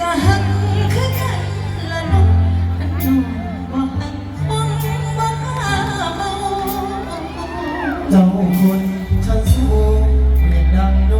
ก็หักคือกันละะมันโดว่าหักคนบ้าเมา เจ้าคนฉันสูงเรียกดังโด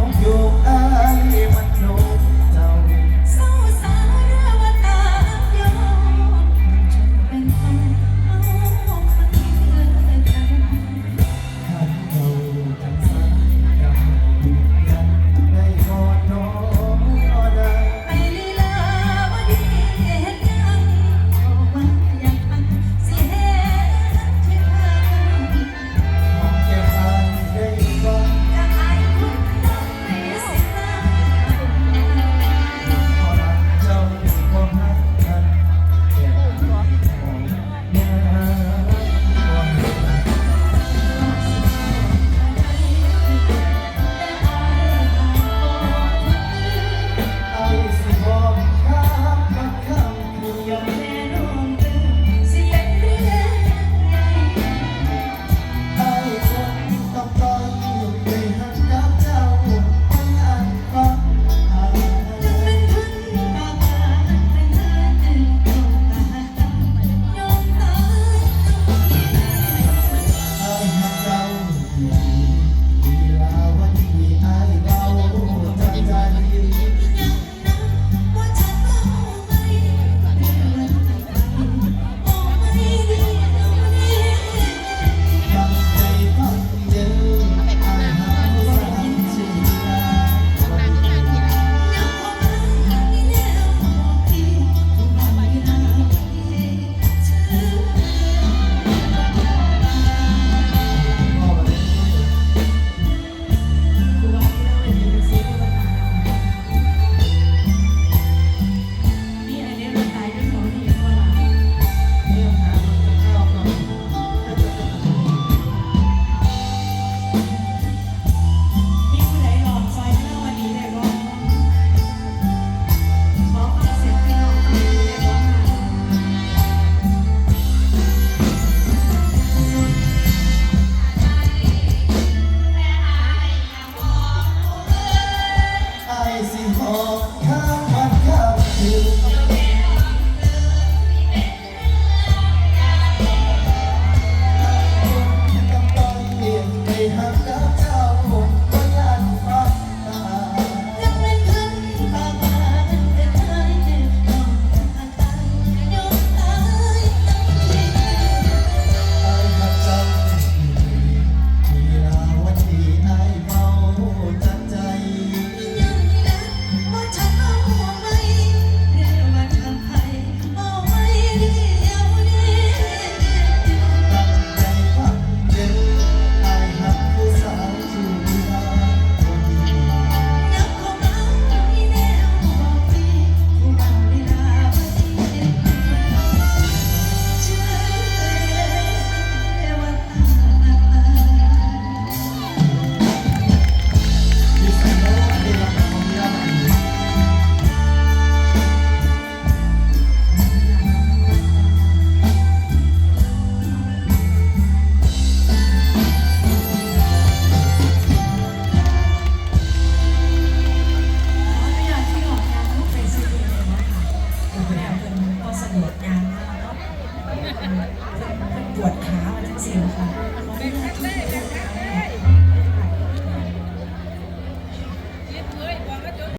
ขามาทั้งสิ้นค่ะ